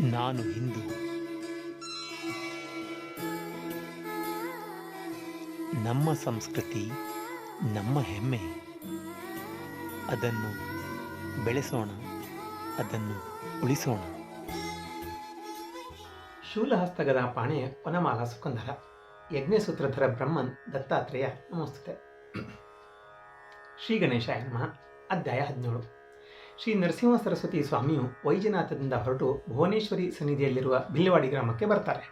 ನಾನು ಹಿಂದೂ. ನಮ್ಮ ಸಂಸ್ಕೃತಿ, ನಮ್ಮ ಹೆಮ್ಮೆ. ಅದನ್ನು ಬೆಳೆಸೋಣ, ಅದನ್ನು ಉಳಿಸೋಣ. ಶೂಲಹಸ್ತಗದ ಪಾಣೆ ವನಮಾಲ ಸುಕಂಧರ ಯಜ್ಞಸೂತ್ರಧರ ಬ್ರಹ್ಮನ್ ದತ್ತಾತ್ರೇಯ ನಮಸ್ತೆ ಶ್ರೀ ಗಣೇಶ ಅಧ್ಯಾಯ ಹದಿನೇಳು. ಶ್ರೀ ನರಸಿಂಹ ಸರಸ್ವತಿ ಸ್ವಾಮಿಯು ವೈಜನಾಥದಿಂದ ಹೊರಟು ಭುವನೇಶ್ವರಿ ಸನ್ನಿಧಿಯಲ್ಲಿರುವ ಬಿಲ್ಲವಾಡಿ ಗ್ರಾಮಕ್ಕೆ ಬರ್ತಾರೆ.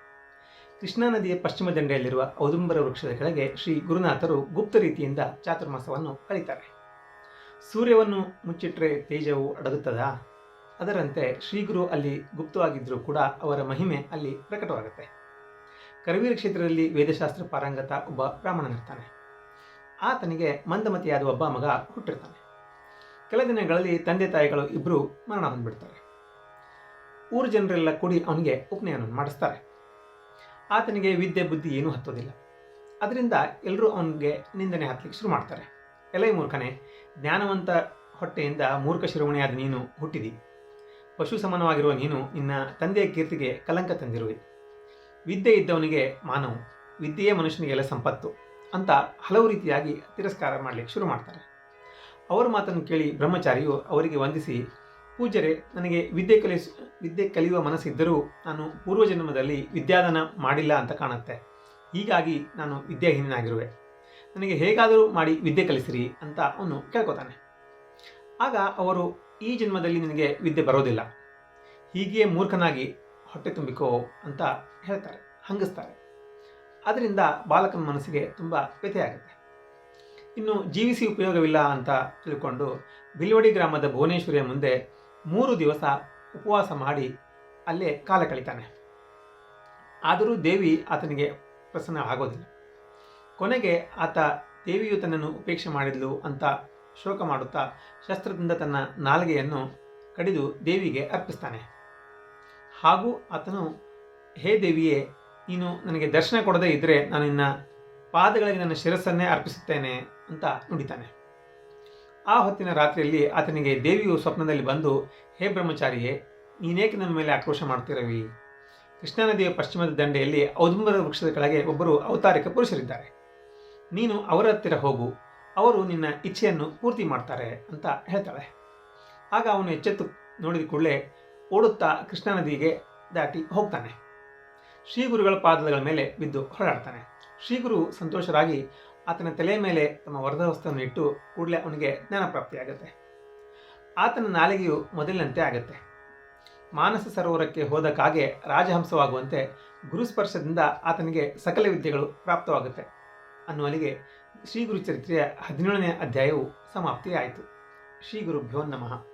ಕೃಷ್ಣಾ ನದಿಯ ಪಶ್ಚಿಮ ದಂಡೆಯಲ್ಲಿರುವ ಔದುಂಬರ ವೃಕ್ಷದ ಕೆಳಗೆ ಶ್ರೀ ಗುರುನಾಥರು ಗುಪ್ತ ರೀತಿಯಿಂದ ಚಾತುರ್ಮಾಸವನ್ನು ಕಳೀತಾರೆ ಸೂರ್ಯವನ್ನು ಮುಚ್ಚಿಟ್ಟರೆ ತೇಜವು ಅಡಗುತ್ತದಾ? ಅದರಂತೆ ಶ್ರೀಗುರು ಅಲ್ಲಿ ಗುಪ್ತವಾಗಿದ್ದರೂ ಕೂಡ ಅವರ ಮಹಿಮೆ ಅಲ್ಲಿ ಪ್ರಕಟವಾಗುತ್ತೆ. ಕರವೀರ ಕ್ಷೇತ್ರದಲ್ಲಿ ವೇದಶಾಸ್ತ್ರ ಪಾರಂಗತ ಒಬ್ಬ ಬ್ರಾಹ್ಮಣನಿರ್ತಾನೆ. ಆತನಿಗೆ ಮಂದಮತಿಯಾದ ಒಬ್ಬ ಮಗ ಹುಟ್ಟಿರ್ತಾನೆ. ಕೆಲ ದಿನಗಳಲ್ಲಿ ತಂದೆ ತಾಯಿಗಳು ಇಬ್ಬರು ಮರಣ ಹೊಂದ್ಬಿಡ್ತಾರೆ. ಊರು ಜನರೆಲ್ಲ ಕೂಡಿ ಅವನಿಗೆ ಉಪನಯನ ಮಾಡಿಸ್ತಾರೆ. ಆತನಿಗೆ ವಿದ್ಯೆ ಬುದ್ಧಿ ಏನೂ ಹತ್ತೋದಿಲ್ಲ. ಅದರಿಂದ ಎಲ್ಲರೂ ಅವನಿಗೆ ನಿಂದನೆ ಹಾಕ್ಲಿಕ್ಕೆ ಶುರು ಮಾಡ್ತಾರೆ. ಎಲೆ ಮೂರ್ಖನೇ, ಜ್ಞಾನವಂತ ಹೊಟ್ಟೆಯಿಂದ ಮೂರ್ಖ ಶಿರೋಮಣಿಯಾದ ನೀನು ಹುಟ್ಟಿದಿ. ಪಶು ಸಮಾನವಾಗಿರುವ ನೀನು ನಿನ್ನ ತಂದೆಯ ಕೀರ್ತಿಗೆ ಕಲಂಕ ತಂದಿರುವೆ. ವಿದ್ಯೆ ಇದ್ದವನಿಗೆ ಮಾನವು, ವಿದ್ಯೆಯೇ ಮನುಷ್ಯನಿಗೆಲ್ಲ ಸಂಪತ್ತು ಅಂತ ಹಲವು ರೀತಿಯಾಗಿ ತಿರಸ್ಕಾರ ಮಾಡಲಿಕ್ಕೆ ಶುರು ಮಾಡ್ತಾರೆ. ಅವರ ಮಾತನ್ನು ಕೇಳಿ ಬ್ರಹ್ಮಚಾರಿಯು ಅವರಿಗೆ ವಂದಿಸಿ ಪೂಜರೆ ನನಗೆ ವಿದ್ಯೆ ಕಲಿಸ, ವಿದ್ಯೆ ಕಲಿಯುವ ಮನಸ್ಸಿದ್ದರೂ ನಾನು ಪೂರ್ವಜನ್ಮದಲ್ಲಿ ವಿದ್ಯಾದಾನ ಮಾಡಿಲ್ಲ ಅಂತ ಕಾಣುತ್ತೆ. ಹೀಗಾಗಿ ನಾನು ವಿದ್ಯಾಹೀನಾಗಿರುವೆ ನನಗೆ ಹೇಗಾದರೂ ಮಾಡಿ ವಿದ್ಯೆ ಕಲಿಸಿರಿ ಅಂತ ಅವನು ಕೇಳ್ಕೊತಾನೆ. ಆಗ ಅವರು, ಈ ಜನ್ಮದಲ್ಲಿ ನಿನಗೆ ವಿದ್ಯೆ ಬರೋದಿಲ್ಲ. ಹೀಗೆಯೇ ಮೂರ್ಖನಾಗಿ ಹೊಟ್ಟೆ ತುಂಬಿಕೋ ಅಂತ ಹೇಳ್ತಾರೆ, ಹಂಗಿಸ್ತಾರೆ. ಅದರಿಂದ ಬಾಲಕನ ಮನಸ್ಸಿಗೆ ತುಂಬ ವ್ಯಥೆಯಾಗುತ್ತೆ ಇನ್ನು ಜೀವಿಸಿ ಉಪಯೋಗವಿಲ್ಲ ಅಂತ ತಿಳ್ಕೊಂಡು ಬಿಲ್ವಡಿ ಗ್ರಾಮದ ಭುವನೇಶ್ವರಿಯ ಮುಂದೆ ಮೂರು ದಿವಸ ಉಪವಾಸ ಮಾಡಿ ಅಲ್ಲೇ ಕಾಲ ಕಳಿತಾನೆ. ಆದರೂ ದೇವಿ ಆತನಿಗೆ ಪ್ರಸನ್ನ ಆಗೋದಿಲ್ಲ ಕೊನೆಗೆ ಆತ ದೇವಿಯು ತನ್ನನ್ನು ಉಪೇಕ್ಷೆ ಮಾಡಿದ್ಲು ಅಂತ ಶೋಕ ಮಾಡುತ್ತಾ ಶಸ್ತ್ರದಿಂದ ತನ್ನ ನಾಲಿಗೆಯನ್ನು ಕಡಿದು ದೇವಿಗೆ ಅರ್ಪಿಸ್ತಾನೆ. ಹಾಗೂ ಆತನು, ಹೇ ದೇವಿಯೇ, ನೀನು ನನಗೆ ದರ್ಶನ ಕೊಡದೇ ಇದ್ದರೆ ನಾನು ನಿನ್ನ ಪಾದಗಳಿಗೆ ನನ್ನ ಶಿರಸ್ಸನ್ನೇ ಅರ್ಪಿಸುತ್ತೇನೆ ಅಂತ ನುಡಿತಾನೆ. ಆ ಹೊತ್ತಿನ ರಾತ್ರಿಯಲ್ಲಿ ಆತನಿಗೆ ದೇವಿಯು ಸ್ವಪ್ನದಲ್ಲಿ ಬಂದು, ಹೇ ಬ್ರಹ್ಮಚಾರಿಯೇ, ನೀನೇಕೆ ನನ್ನ ಮೇಲೆ ಆಕ್ರೋಶ ಮಾಡ್ತಿರವಿ? ಕೃಷ್ಣಾ ನದಿಯ ಪಶ್ಚಿಮದ ದಂಡೆಯಲ್ಲಿ ಔದುಂಬರ ವೃಕ್ಷದ ಕೆಳಗೆ ಒಬ್ಬರು ಅವತಾರಿಕ ಪುರುಷರಿದ್ದಾರೆ. ನೀನು ಅವರ ಹತ್ತಿರ ಹೋಗು, ಅವರು ನಿನ್ನ ಇಚ್ಛೆಯನ್ನು ಪೂರ್ತಿ ಮಾಡ್ತಾರೆ ಅಂತ ಹೇಳ್ತಾಳೆ. ಆಗ ಅವನು ಎಚ್ಚೆತ್ತು ನೋಡಿದ ಕೂಡಲೇ ಓಡುತ್ತಾ ಕೃಷ್ಣಾ ನದಿಗೆ ದಾಟಿ ಹೋಗ್ತಾನೆ. ಶ್ರೀಗುರುಗಳ ಪಾದಗಳ ಮೇಲೆ ಬಿದ್ದು ಹೊರಡಾಡ್ತಾನೆ ಶ್ರೀಗುರು ಸಂತೋಷರಾಗಿ ಆತನ ತಲೆಯ ಮೇಲೆ ತಮ್ಮ ವರದಹಸ್ತವನ್ನು ಇಟ್ಟು ಕೂಡಲೇ ಅವನಿಗೆ ಜ್ಞಾನ ಪ್ರಾಪ್ತಿಯಾಗುತ್ತೆ ಆತನ ನಾಲಿಗೆಯು ಮೊದಲಿನಂತೆ ಆಗುತ್ತೆ. ಮಾನಸ ಸರೋವರಕ್ಕೆ ಹೋದ ಕಾಗೆ ರಾಜಹಂಸವಾಗುವಂತೆ ಗುರುಸ್ಪರ್ಶದಿಂದ ಆತನಿಗೆ ಸಕಲ ವಿದ್ಯೆಗಳು ಪ್ರಾಪ್ತವಾಗುತ್ತೆ. ಅನ್ನುವಲ್ಲಿಗೆ ಶ್ರೀ ಗುರು ಚರಿತ್ರೆಯ ಹದಿನೇಳನೇ ಅಧ್ಯಾಯವು ಸಮಾಪ್ತಿಯಾಯಿತು. ಶ್ರೀ ಗುರುಭ್ಯೋ ನಮಃ.